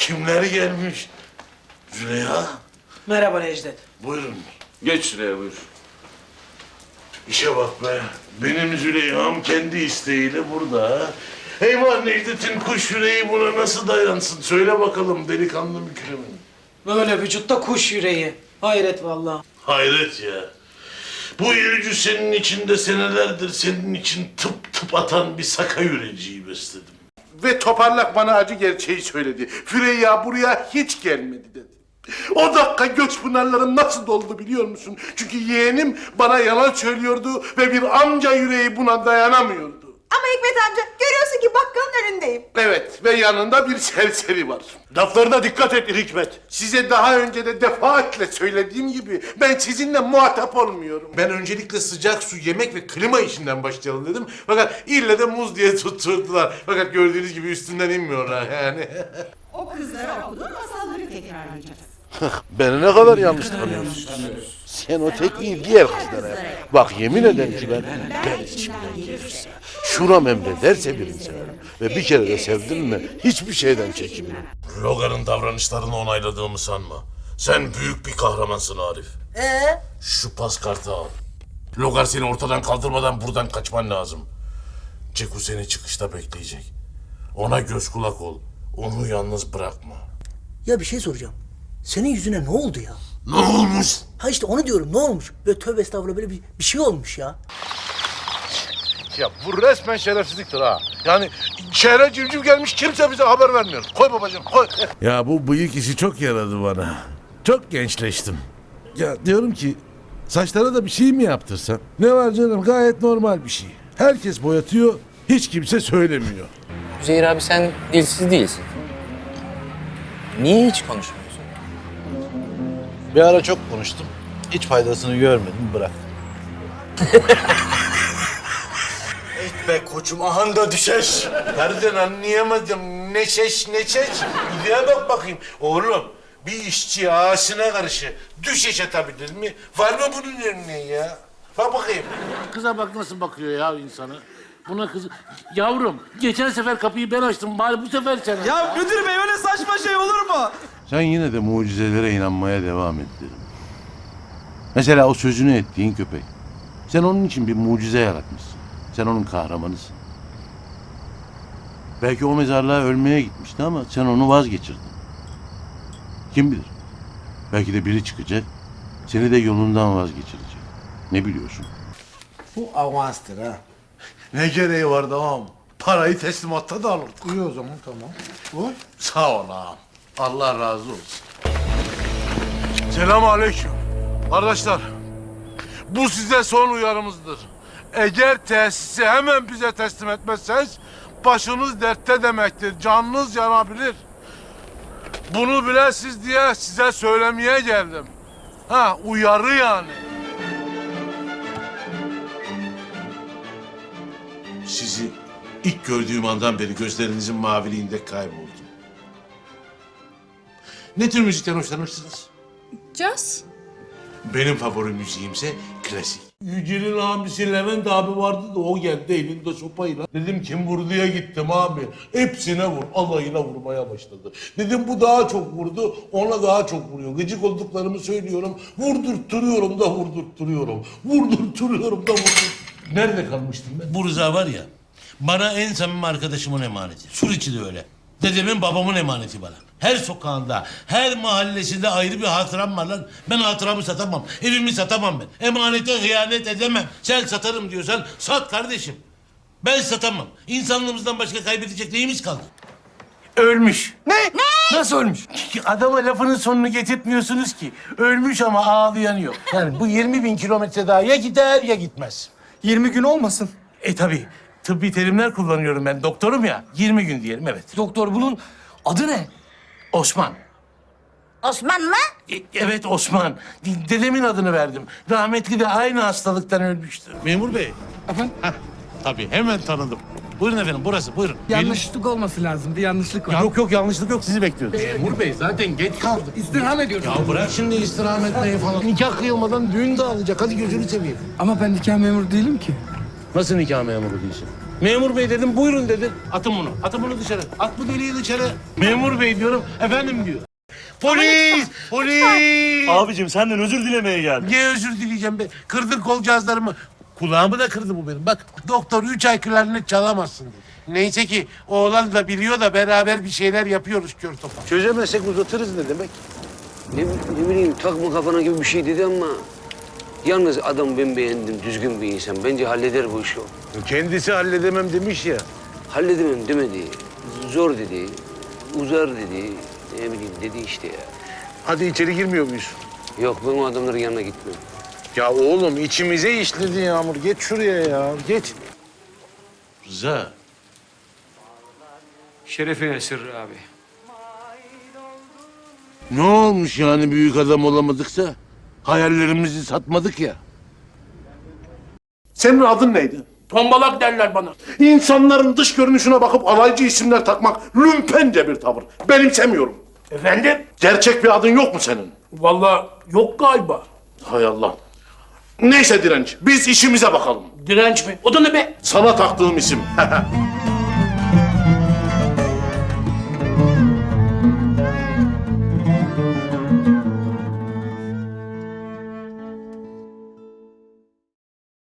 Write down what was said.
Kimler gelmiş? Züleyha, Merhaba Necdet. buyurun. Geç şuraya buyur. İşe bak be. Benim Züleyha'm kendi isteğiyle burada. Eyvah Necdet'in kuş yüreği buna nasıl dayansın? Söyle bakalım delikanlı mükremin. Böyle vücutta kuş yüreği. Hayret vallahi. Hayret ya. Bu yürücü senin içinde senelerdir senin için tıp tıp atan bir saka yüreciyi besledim. Ve toparlak bana acı gerçeği söyledi. Füreyya buraya hiç gelmedi dedi. O dakika göç pınarlarım nasıl doldu biliyor musun? Çünkü yeğenim bana yalan söylüyordu ve bir amca yüreği buna dayanamıyordu. Ama Hikmet amca görüyorsun ki bakkalın önündeyim. Evet ve yanında bir serseri var. Laflarına dikkat et Hikmet. Size daha önce de defaatle söylediğim gibi ben sizinle muhatap olmuyorum. Ben öncelikle sıcak su, yemek ve klima işinden başlayalım dedim. Fakat ille de muz diye tutturdular. Fakat gördüğünüz gibi üstünden inmiyorlar yani. O kızlara okuduğun masalları tekrarlayacağız. Beni ne kadar yanlış tanıyorsun. Sen o tekniği diğer kızlara yap. Bak yemin ederim ki ben, ben içimden gelirse, şuram emrederse birini severim. Ve bir kere de sevdim mi hiçbir şeyden çekinmem. Logar'ın davranışlarını onayladığımı sanma. Sen büyük bir kahramansın Arif. Ee? Şu pas kartı al. Logar seni ortadan kaldırmadan buradan kaçman lazım. Ceku seni çıkışta bekleyecek. Ona göz kulak ol. Onu yalnız bırakma. Ya bir şey soracağım. Senin yüzüne ne oldu ya? Ne olmuş? Ha işte onu diyorum ne olmuş? Böyle tövbe estağfurullah böyle bir, bir şey olmuş ya. Ya bu resmen şerefsizliktir ha. Yani şehre civciv gelmiş kimse bize haber vermiyor. Koy babacığım koy. Ya bu bıyık işi çok yaradı bana. Çok gençleştim. Ya diyorum ki saçlara da bir şey mi yaptırsam? Ne var canım gayet normal bir şey. Herkes boyatıyor, hiç kimse söylemiyor. Üzeyir abi sen dilsiz değilsin. Niye hiç konuşmuyorsun? Bir ara çok konuştum. Hiç faydasını görmedim bırak. Be koçum ahan da düşeş. Nereden anlayamadım. Ne şeş ne şeş. Bak bakayım. Oğlum bir işçi ağasına karşı düşeş atabilir mi? Var mı bunun örneği ya? Bak bakayım. Kıza bak nasıl bakıyor ya insana. Buna kız... Yavrum, geçen sefer kapıyı ben açtım. Bari bu sefer sen aç. Ya müdür bey öyle saçma şey olur mu? Sen yine de mucizelere inanmaya devam et derim. Mesela o sözünü ettiğin köpek. Sen onun için bir mucize yaratmışsın. Sen onun kahramanısın. Belki o mezarlığa ölmeye gitmişti ama sen onu vazgeçirdin. Kim bilir? Belki de biri çıkacak, seni de yolundan vazgeçirecek. Ne biliyorsun? Bu avanstır ha. Ne gereği vardı ağam? Parayı teslimatta da alırdık. İyi o zaman tamam. Oy. Sağ ol ağam. Allah razı olsun. Selam aleyküm. Arkadaşlar, bu size son uyarımızdır. Eğer tesisi hemen bize teslim etmezseniz başınız dertte demektir. Canınız yanabilir. Bunu bilesiz diye size söylemeye geldim. Ha uyarı yani. Sizi ilk gördüğüm andan beri gözlerinizin maviliğinde kayboldum. Ne tür müzikten hoşlanırsınız? Caz. Benim favori müziğimse klasik. Yücel'in abisi Levent abi vardı da o geldi elinde sopayla. Dedim kim vurduya gittim abi. Hepsine vur. Alayına vurmaya başladı. Dedim bu daha çok vurdu. Ona daha çok vuruyor. Gıcık olduklarımı söylüyorum. Vurdurtturuyorum da vurdurtturuyorum. Vurdurtturuyorum da vurdur. Nerede kalmıştım ben? Bu Rıza var ya, bana en samimi arkadaşımın emaneti. Sur içi de öyle. Dedemin babamın emaneti bana. Her sokağında, her mahallesinde ayrı bir hatıram var lan. Ben hatıramı satamam, evimi satamam ben. Emanete hıyanet edemem. Sen satarım diyorsan sat kardeşim. Ben satamam. İnsanlığımızdan başka kaybedecek neyimiz kaldı? Ölmüş. Ne? Ne? Nasıl ölmüş? Adama lafının sonunu getirtmiyorsunuz ki. Ölmüş ama ağlayan yok. Yani bu 20 bin kilometre daha ya gider ya gitmez. 20 gün olmasın. E tabi tıbbi terimler kullanıyorum ben. Doktorum ya. 20 gün diyelim evet. Doktor bunun adı ne? Osman. Osman mı? E, evet Osman. Dedemin adını verdim. Rahmetli de aynı hastalıktan ölmüştü. Memur bey. Efendim? Tabii hemen tanıdım. Buyurun efendim burası buyurun. Yanlışlık olması lazım. Bir yanlışlık var. Yok yok yanlışlık yok sizi bekliyoruz. Memur bey zaten geç kaldık. İstirham ediyoruz. Ya bırak şimdi istirham etmeyi falan. Nikah kıyılmadan düğün dağılacak. Hadi gözünü seveyim. Ama ben nikah memuru değilim ki. Nasıl nikah memuru değilsin? Memur bey dedim buyurun dedim. Atın bunu. Atın bunu dışarı. At bu deliği dışarı. Memur bey diyorum. Efendim diyor. Polis! Polis! Abicim senden özür dilemeye geldim. Niye özür dileyeceğim be? Kırdın kol cihazlarımı. Kulağımı da kırdı bu benim. Bak doktor üç ay klarnet çalamazsın dedi. Neyse ki oğlan da biliyor da beraber bir şeyler yapıyoruz kör topal. Çözemezsek uzatırız ne demek? Ne, ne bileyim takma kafana gibi bir şey dedi ama... Yalnız adam ben beğendim, düzgün bir insan. Bence halleder bu işi o. Kendisi halledemem demiş ya. Halledemem demedi. Zor dedi. Uzar dedi. Ne bileyim dedi işte ya. Hadi içeri girmiyor muyuz? Yok ben o adamların yanına gitmiyorum. Ya oğlum içimize işledi Yağmur. Geç şuraya ya. Geç. Rıza. Şerefine sırrı abi. Ne olmuş yani büyük adam olamadıksa? Hayallerimizi satmadık ya. Senin adın neydi? Tombalak derler bana. İnsanların dış görünüşüne bakıp alaycı isimler takmak lümpence bir tavır. Benimsemiyorum. Efendim? Gerçek bir adın yok mu senin? Vallahi yok galiba. Hay Allah. Neyse direnç, biz işimize bakalım. Direnç mi? O da ne be? Sana taktığım isim.